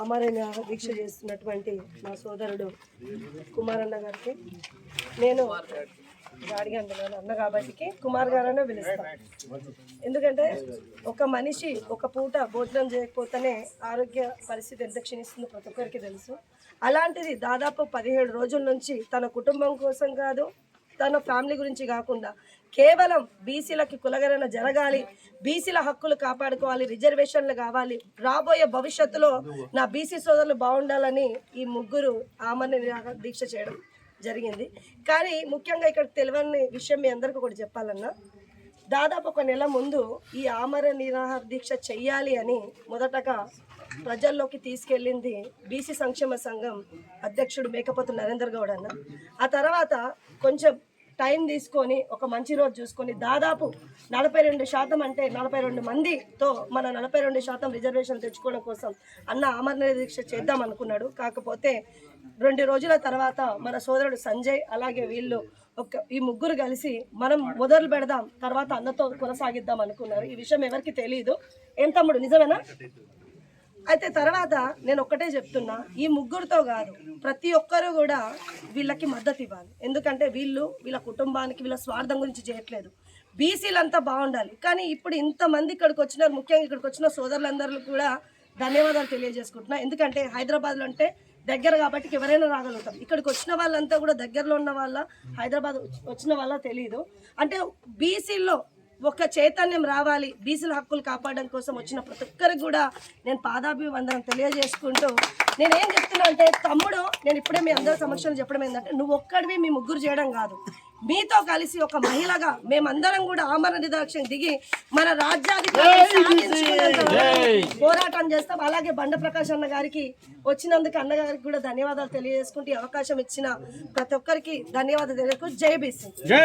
ఆమరణ దీక్ష చేస్తున్నటువంటి మా సోదరుడు కుమారన్న గారికి. నేను గాడిగా అంటున్నాను అన్న కాబట్టి కుమార్ గారనే పిలుస్తాను. ఎందుకంటే ఒక మనిషి ఒక పూట భోజనం చేయకపోతేనే ఆరోగ్య పరిస్థితి ఎంత క్షీణిస్తుందో ప్రతి ఒక్కరికి తెలుసు. అలాంటిది దాదాపు పదిహేడు రోజుల నుంచి తన కుటుంబం కోసం కాదు తన ఫ్యామిలీ గురించి కాకుండా కేవలం బీసీలకి కులగరణ జరగాలి బీసీల హక్కులు కాపాడుకోవాలి రిజర్వేషన్లు కావాలి రాబోయే భవిష్యత్తులో నా బీసీ సోదరులు బాగుండాలని ఈ ముగ్గురు ఆమరణ నిరాహార దీక్ష చేయడం జరిగింది. కానీ ముఖ్యంగా ఇక్కడ తెలియని విషయం మీ అందరికీ ఒకటి చెప్పాలన్నా దాదాపు ఒక నెల ముందు ఈ ఆమర నిరాహార దీక్ష చెయ్యాలి అని మొదటగా ప్రజల్లోకి తీసుకెళ్ళింది బీసీ సంక్షేమ సంఘం అధ్యక్షుడు మేకపోతు నరేందర్ గౌడ్ అన్న. ఆ తర్వాత కొంచెం టైం తీసుకొని ఒక మంచి రోజు చూసుకొని దాదాపు నలభై రెండు శాతం అంటే నలభై రెండు మందితో మన నలభై రెండు శాతం రిజర్వేషన్ తెచ్చుకోవడం కోసం అన్న ఆమరణ దీక్ష చేద్దాం అనుకున్నాడు. కాకపోతే రెండు రోజుల తర్వాత మన సోదరుడు సంజయ్ అలాగే వీళ్ళు ఒక ఈ ముగ్గురు కలిసి మనం మొదలు పెడదాం తర్వాత అన్నతో కొనసాగిద్దాం అనుకున్నారు. ఈ విషయం ఎవరికి తెలియదు ఏం తమ్ముడు నిజమేనా? అయితే తర్వాత నేను ఒక్కటే చెప్తున్నా ఈ ముగ్గురితో కాదు ప్రతి ఒక్కరు కూడా వీళ్ళకి మద్దతు ఇవ్వాలి. ఎందుకంటే వీళ్ళు వీళ్ళ కుటుంబానికి వీళ్ళ స్వార్థం గురించి చేయట్లేదు. బీసీలంతా బాగుండాలి. కానీ ఇప్పుడు ఇంతమంది ఇక్కడికి వచ్చినారు ముఖ్యంగా ఇక్కడికి వచ్చిన సోదరులందరూ కూడా ధన్యవాదాలు తెలియజేసుకుంటున్నా. ఎందుకంటే హైదరాబాద్లో అంటే దగ్గర కాబట్టి ఎవరైనా రాగలుగుతాం ఇక్కడికి వచ్చిన వాళ్ళంతా కూడా దగ్గరలో ఉన్న వాళ్ళ హైదరాబాద్ వచ్చిన వాళ్ళ తెలియదు అంటే బీసీలో ఒక చైతన్యం రావాలి. బీసీల హక్కులు కాపాడడం కోసం వచ్చిన ప్రతి ఒక్కరికి కూడా నేను పాదాభివందనం తెలియజేసుకుంటూ నేను చెప్తున్నా అంటే తమ్ముడు నేను ఇప్పుడే మీ అందరి సమక్షంలో చెప్పడం ఏంటంటే నువ్వు ఒక్కడివి మీ ముగ్గురు చేయడం కాదు. మీతో కలిసి ఒక మహిళగా మేమందరం కూడా ఆమరణ నిదాక్షణ దిగి మన రాజ్యాధికారి పోరాటం చేస్తాం. అలాగే బండ ప్రకాష్ అన్న గారికి వచ్చినందుకు అన్నగారికి కూడా ధన్యవాదాలు తెలియజేసుకుంటూ అవకాశం ఇచ్చిన ప్రతి ఒక్కరికి ధన్యవాదాలు తెలియజేసుకుంటూ జై బీసీ!